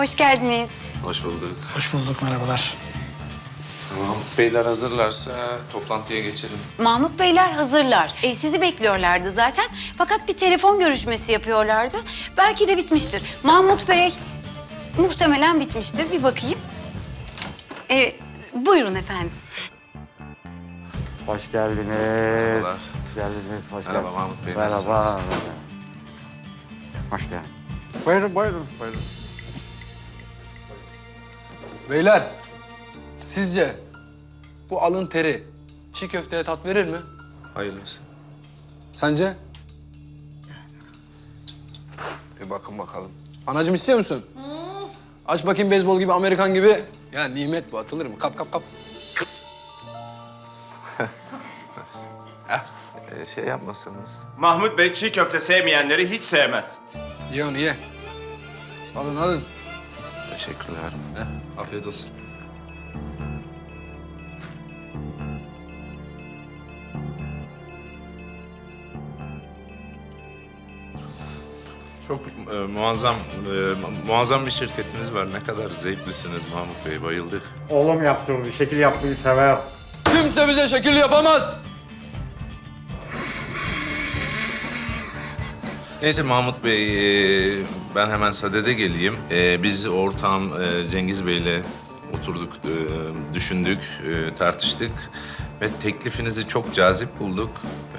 Hoş geldiniz. Hoş bulduk. Hoş bulduk, merhabalar. Tamam. Beyler hazırlarsa toplantıya geçelim. Mahmut Beyler hazırlar. E, sizi bekliyorlardı zaten. Fakat bir telefon görüşmesi yapıyorlardı. Belki de bitmiştir. Mahmut Bey muhtemelen bitmiştir. Bir bakayım. E, buyurun efendim. Hoş geldiniz. Merhabalar. Hoş geldiniz. Hoş Merhaba geldiniz. Mahmut Bey, Merhaba. nasılsınız? Hoş geldin. Buyurun, buyurun, buyurun. Beyler, sizce bu alın teri çiğ köfteye tat verir mi? Hayırlısı. Sence? Bir bakın bakalım. Anacığım istiyor musun? Aç bakayım beyzbol gibi, Amerikan gibi. Ya nimet bu, atılır mı? Kap kap kap. Ee, şey yapmasanız. Mahmut Bey çiğ köfte sevmeyenleri hiç sevmez. Ye onu ye. Alın alın. Teşekkürler. Heh, afiyet olsun. Çok e, muazzam e, muazzam bir şirketiniz var. Ne kadar zevklisiniz Mahmut Bey. Bayıldık. Oğlum yaptı onu. Şekil yapmayı sever. Kimse bize şekil yapamaz. Neyse Mahmut Bey, e, ben hemen sadede geleyim. E, Biz ortağım e, Cengiz Bey'le oturduk, e, düşündük, e, tartıştık. Ve teklifinizi çok cazip bulduk.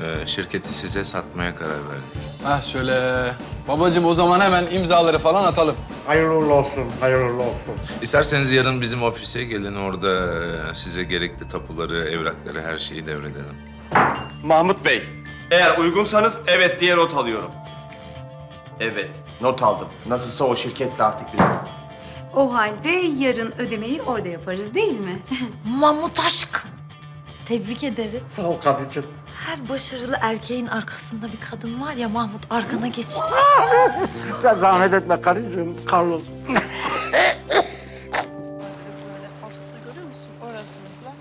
E, Şirketi size satmaya karar verdik. Heh şöyle. Babacığım o zaman hemen imzaları falan atalım. Hayırlı uğurlu olsun, hayırlı uğurlu olsun. İsterseniz yarın bizim ofise gelin. Orada e, size gerekli tapuları, evrakları, her şeyi devredelim. Mahmut Bey, eğer uygunsanız evet diye not alıyorum. Evet, not aldım. Nasılsa o şirket de artık bizim. O halde yarın ödemeyi orada yaparız değil mi? Mahmut aşk. Tebrik ederim. Sağ ol kardeşim. Her başarılı erkeğin arkasında bir kadın var ya Mahmut arkana geç. Sen zahmet etme karıcığım, Carlos. ortasını görüyor musun? Orası mesela.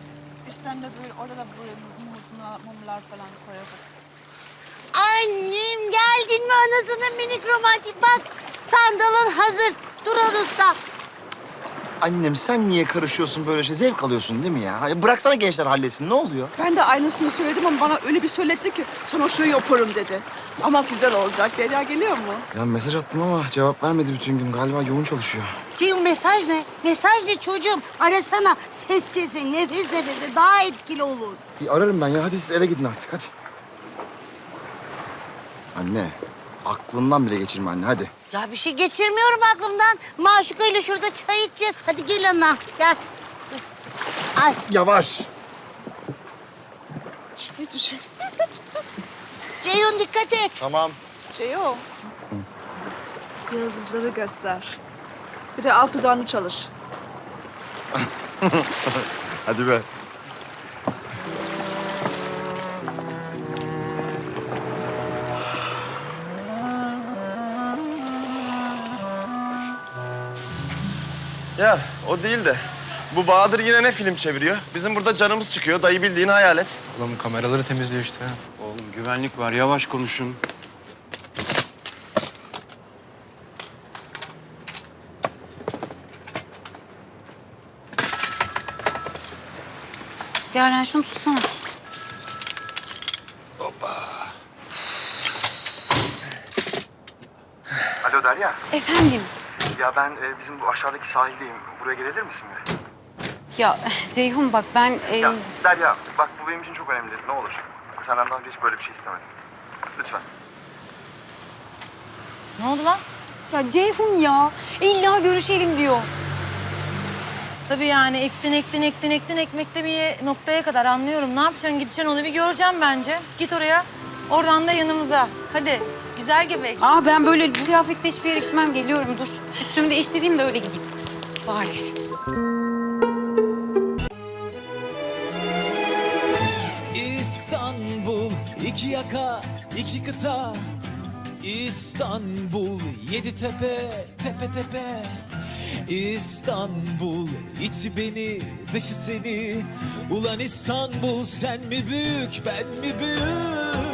Üstten de böyle orada da böyle mumlar, mumlar falan koyalım. Annem geldin mi anasının minik romantik bak sandalın hazır Duran usta. Annem sen niye karışıyorsun böyle şey? Zevk alıyorsun değil mi ya? Hayır, Bıraksana gençler halletsin. Ne oluyor? Ben de aynısını söyledim ama bana öyle bir söyletti ki sana şöyle yaparım dedi. Ama güzel olacak. Derya geliyor mu? Ya mesaj attım ama cevap vermedi bütün gün. Galiba yoğun çalışıyor. Ceyhun mesaj ne? Mesaj ne çocuğum? Arasana ses sese nefes nefese daha etkili olur. Bir ararım ben ya. Hadi siz eve gidin artık hadi. Anne, aklından bile geçirme anne hadi. Ya bir şey geçirmiyorum aklımdan. Maşuka ile şurada çay içeceğiz. Hadi gel ana gel. Ay Yavaş. Ne düşün? Ceyhun dikkat et. Tamam. Ceo. Yıldızları göster. Bir de alt dudağını çalış. Hadi be. Ya o değil de. Bu Bahadır yine ne film çeviriyor? Bizim burada canımız çıkıyor. Dayı bildiğini hayal et. Ulan kameraları temizliyor işte. ha. Oğlum güvenlik var. Yavaş konuşun. Yaren şunu tutsana. Alo Derya. Efendim. Ya ben e, bizim bu aşağıdaki sahildeyim. Buraya gelebilir misin bir? Ya Ceyhun bak ben... e, Derya bak bu benim için çok önemli. Ne olur. Senden daha önce hiç böyle bir şey istemedim. Lütfen. Ne oldu lan? ya Ceyhun ya illa görüşelim diyor. Tabii yani ektin ektin ektin ektin ekmekte bir noktaya kadar anlıyorum. Ne yapacaksın? Gideceksin onu bir göreceğim bence. Git oraya. Oradan da yanımıza. Hadi. Güzel göbek. Aa ben böyle bu kıyafetle hiçbir yere gitmem. Geliyorum dur. Üstümü değiştireyim de öyle gideyim. Bari. İstanbul iki yaka iki kıta İstanbul yedi tepe tepe tepe İstanbul içi beni dışı seni Ulan İstanbul sen mi büyük ben mi büyük